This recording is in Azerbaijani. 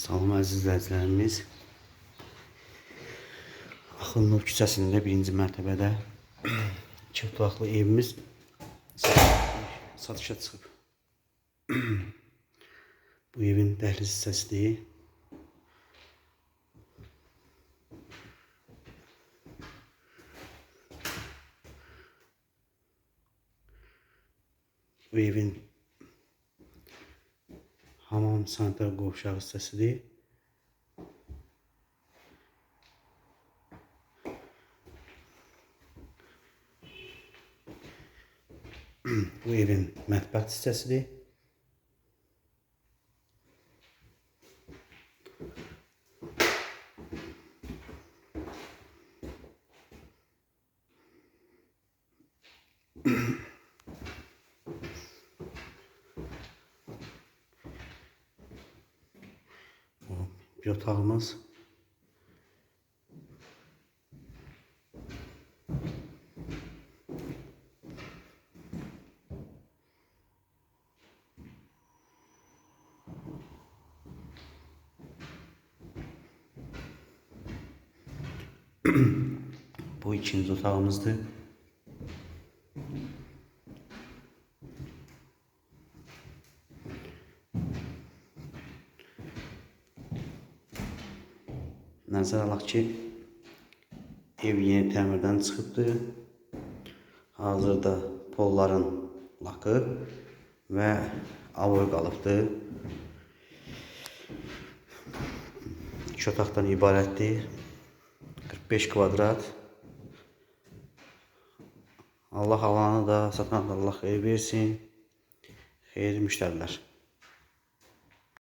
Salam əziz izləyicilərimiz. Axınlov küçəsində birinci mərtəbədə iki otaqlı evimiz satışa çıxıb. Bu evin dəhliz hissəsidir. Bu evin hamam sanitar qovşağı hissəsidir. Bu evin mətbəx hissəsidir. Bu yatağımız. Bu ikinci otağımızdı. Nəzərə alaq ki, ev yeni təmirdən çıxıbdır. Hazırda polların lakı və avoy qalıbdır. İki otaqdan ibarətdir. 45 kvadrat. Allah alanı da, satanı da Allah xeyir versin. Xeyirli müştərilər.